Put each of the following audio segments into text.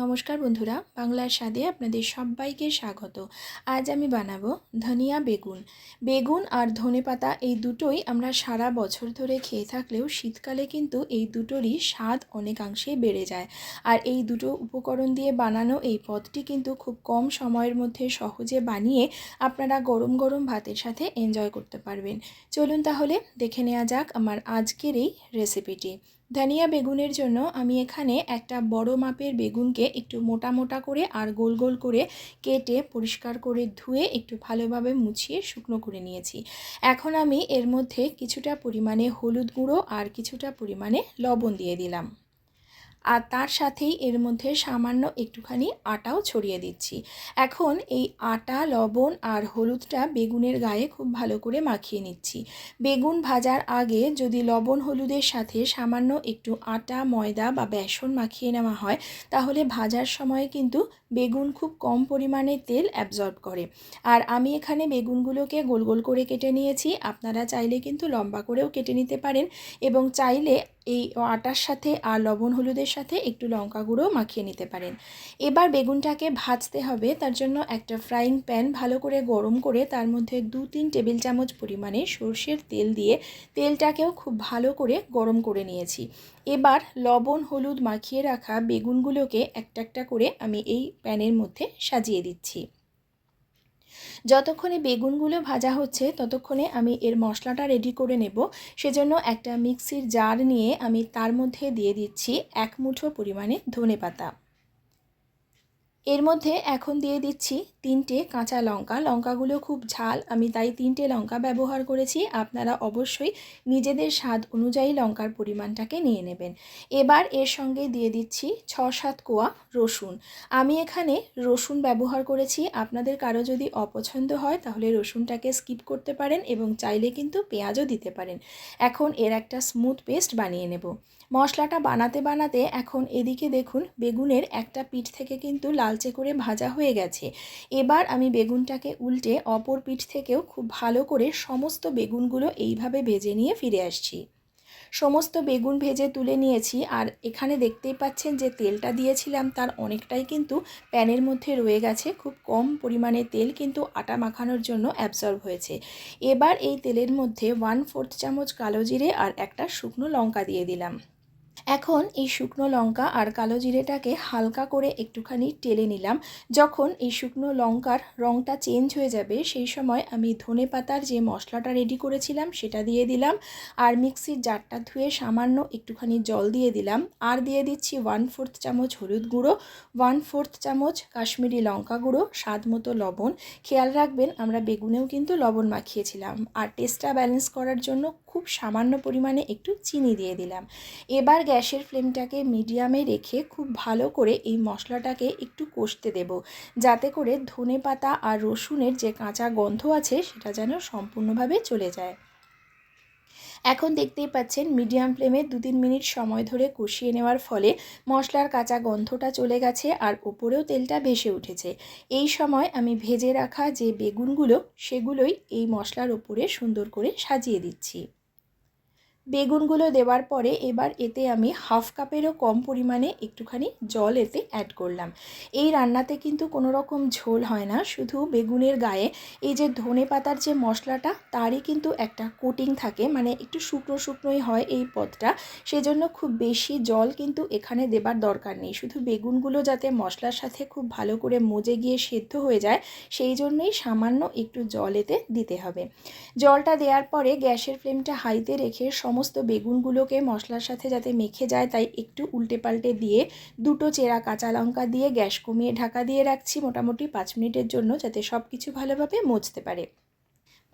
নমস্কার বন্ধুরা, বাংলার স্বাদে আপনাদের সবাইকে স্বাগত। আজ আমি বানাবো ধনিয়া বেগুন। বেগুন আর ধনেপাতা এই দুটোই আমরা সারা বছর ধরে খেয়ে থাকলেও শীতকালে কিন্তু এই দুটোরই স্বাদ অনেকাংশেই বেড়ে যায়। আর এই দুটো উপকরণ দিয়ে বানানো এই পদটি কিন্তু খুব কম সময়ের মধ্যে সহজে বানিয়ে আপনারা গরম গরম ভাতের সাথে এনজয় করতে পারবেন। চলুন তাহলে দেখে নেওয়া যাক আমার আজকের এই রেসিপিটি ধনিয়া বেগুনের জন্য আমি এখানে একটা বড় মাপের বেগুনকে একটু মোটা মোটা করে আর গোল গোল করে কেটে পরিষ্কার করে ধুয়ে একটু ভালোভাবে মুছিয়ে শুকনো করে নিয়েছি। এখন আমি এর মধ্যে কিছুটা পরিমাণে হলুদ গুঁড়ো আর কিছুটা পরিমাণে লবণ দিয়ে দিলাম। আর তার সাথেই এর মধ্যে সামান্য একটুখানি আটাও ছড়িয়ে দিচ্ছি। এখন এই আটা, লবণ আর হলুদটা বেগুনের গায়ে খুব ভালো করে মাখিয়ে নিচ্ছি। বেগুন ভাজার আগে যদি লবণ, হলুদের সাথে সামান্য একটু আটা, ময়দা বা বেসন মাখিয়ে নেওয়া হয়, তাহলে ভাজার সময় কিন্তু বেগুন খুব কম পরিমাণে তেল অ্যাবজর্ব করে। আর আমি এখানে বেগুনগুলোকে গোল গোল করে কেটে নিয়েছি। আপনারা চাইলে কিন্তু লম্বা করেও কেটে নিতে পারেন এবং চাইলে এই আটার সাথে আর লবণ হলুদের সাথে একটু লঙ্কা গুঁড়ো মাখিয়ে নিতে পারেন। এবার বেগুনটাকে ভাজতে হবে, তার জন্য একটা ফ্রাইং প্যান ভালো করে গরম করে তার মধ্যে দু তিন টেবিল চামচ পরিমাণে সর্ষের তেল দিয়ে তেলটাকেও খুব ভালো করে গরম করে নিয়েছি। এবার লবণ হলুদ মাখিয়ে রাখা বেগুনগুলোকে একটা একটা করে আমি এই প্যানের মধ্যে সাজিয়ে দিচ্ছি। যতক্ষণে বেগুনগুলো ভাজা হচ্ছে, ততক্ষণে আমি এর মশলাটা রেডি করে নেব। সেজন্য একটা মিক্সির জার নিয়ে আমি তার মধ্যে দিয়ে দিচ্ছি এক মুঠো পরিমাণে ধনে পাতা এর মধ্যে এখন দিয়ে দিচ্ছি তিনটে কাঁচা লঙ্কা। লঙ্কাগুলো খুব ঝাল, আমি তাই তিনটে লঙ্কা ব্যবহার করেছি। আপনারা অবশ্যই নিজেদের স্বাদ অনুযায়ী লঙ্কার পরিমাণটাকে নিয়ে নেবেন। এবার এর সঙ্গে দিয়ে দিচ্ছি ছ সাত কোয়া রসুন। আমি এখানে রসুন ব্যবহার করেছি। আপনাদের কারও যদি অপছন্দ হয়, তাহলে রসুনটাকে স্কিপ করতে পারেন এবং চাইলে কিন্তু পেঁয়াজও দিতে পারেন। এখন এর একটা স্মুথ পেস্ট বানিয়ে নেব। মশলাটা বানাতে বানাতে এখন এদিকে দেখুন বেগুনের একটা পিঠ থেকে কিন্তু লালচে করে ভাজা হয়ে গেছে। এবার আমি বেগুনটাকে উল্টে অপর পিঠ থেকেও খুব ভালো করে সমস্ত বেগুনগুলো এইভাবে ভেজে নিয়ে ফিরে আসছি। সমস্ত বেগুন ভেজে তুলে নিয়েছি আর এখানে দেখতেই পাচ্ছেন যে তেলটা দিয়েছিলাম তার অনেকটাই কিন্তু প্যানের মধ্যে রয়ে গেছে। খুব কম পরিমাণে তেল কিন্তু আটা মাখানোর জন্য অ্যাবজর্ব হয়েছে। এবার এই তেলের মধ্যে ওয়ান ফোর্থ চামচ কালো জিরে আর একটা শুকনো লঙ্কা দিয়ে দিলাম। এখন এই শুকনো লঙ্কা আর কালো জিরেটাকে হালকা করে একটুখানি টেলে নিলাম। যখন এই শুকনো লঙ্কার রঙটা চেঞ্জ হয়ে যাবে, সেই সময় আমি ধনে পাতার যে মশলাটা রেডি করেছিলাম, সেটা দিয়ে দিলাম। আর মিক্সির জারটা ধুয়ে সামান্য একটুখানি জল দিয়ে দিলাম। আর দিয়ে দিচ্ছি ওয়ান ফোর্থ চামচ হলুদ গুঁড়ো ওয়ান ফোর্থ চামচ কাশ্মীরি লঙ্কা গুঁড়ো, স্বাদ মতো লবণ। খেয়াল রাখবেন, আমরা বেগুনেও কিন্তু লবণ মাখিয়েছিলাম। আর টেস্টটা ব্যালেন্স করার জন্য খুব সামান্য পরিমাণে একটু চিনি দিয়ে দিলাম। এবার গ্যাসের ফ্লেমটাকে মিডিয়ামে রেখে খুব ভালো করে এই মশলাটাকে একটু কষতে দেব। যাতে করে ধনে পাতা আর রসুনের যে কাঁচা গন্ধ আছে সেটা যেন সম্পূর্ণভাবে চলে যায়। এখন দেখতেই পাচ্ছেন মিডিয়াম ফ্লেমে দু তিন মিনিট সময় ধরে কষিয়ে নেওয়ার ফলে মশলার কাঁচা গন্ধটা চলে গেছে আর ওপরেও তেলটা ভেসে উঠেছে। এই সময় আমি ভেজে রাখা যে বেগুনগুলো সেগুলোই এই মশলার ওপরে সুন্দর করে সাজিয়ে দিচ্ছি। বেগুনগুলো দেওয়ার পরে এবার এতে আমি হাফ কাপেরও কম পরিমাণে একটুখানি জল এতে অ্যাড করলাম। এই রান্নাতে কিন্তু কোনো রকম ঝোল হয় না, শুধু বেগুনের গায়ে এই যে ধনে পাতার যে মশলাটা, তারই কিন্তু একটা কোটিং থাকে মানে একটু শুকনো শুকনোই হয় এই পদটা। সেজন্য খুব বেশি জল কিন্তু এখানে দেবার দরকার নেই। শুধু বেগুনগুলো যাতে মশলার সাথে খুব ভালো করে মজে গিয়ে সেদ্ধ হয়ে যায়, সেই জন্যই সামান্য একটু জল এতে দিতে হবে। জলটা দেওয়ার পরে গ্যাসের ফ্লেমটা হাইতে রেখে সমস্ত বেগুনগুলোকে মশলার সাথে যাতে মেখে যায়, তাই একটু উল্টে পাল্টে দিয়ে দুটো চেরা কাঁচা লঙ্কা দিয়ে গ্যাস কমিয়ে ঢাকা দিয়ে রাখছি মোটামুটি পাঁচ মিনিটের জন্য, যাতে সব কিছু ভালোভাবে মজতে পারে।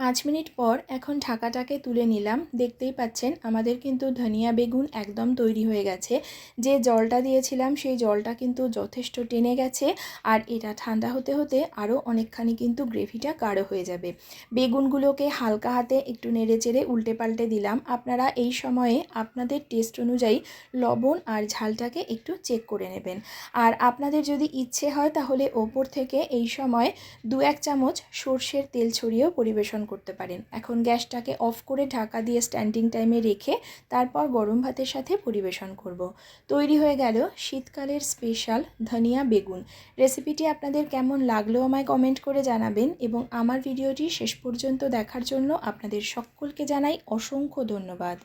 পাঁচ মিনিট পর এখন ঢাকাটাকে তুলে নিলাম। দেখতেই পাচ্ছেন, আমাদের কিন্তু ধনিয়া বেগুন একদম তৈরি হয়ে গেছে। যে জলটা দিয়েছিলাম, সেই জলটা কিন্তু যথেষ্ট টেনে গেছে আর এটা ঠান্ডা হতে হতে আরও অনেকখানি কিন্তু গ্রেভিটা গাঢ় হয়ে যাবে। বেগুনগুলোকে হালকা হাতে একটু নেড়ে চেড়ে উল্টে পাল্টে দিলাম। আপনারা এই সময়ে আপনাদের টেস্ট অনুযায়ী লবণ আর ঝালটাকে একটু চেক করে নেবেন। আর আপনাদের যদি ইচ্ছে হয়, তাহলে ওপর থেকে এই সময় দু এক চামচ সর্ষের তেল ছড়িয়েও পরিবেশন করতে পারেন। এখন গ্যাসটাকে অফ করে ঢাকা দিয়ে স্ট্যান্ডিং টাইমে রেখে তারপর গরম ভাতের সাথে পরিবেশন করব। তৈরি হয়ে গেল শীতকালের স্পেশাল ধনিয়া বেগুন। রেসিপিটি আপনাদের কেমন লাগল আমায় কমেন্ট করে জানাবেন এবং আমার ভিডিওটি শেষ পর্যন্ত দেখার জন্য আপনাদের সকলকে জানাই অসংখ্য ধন্যবাদ।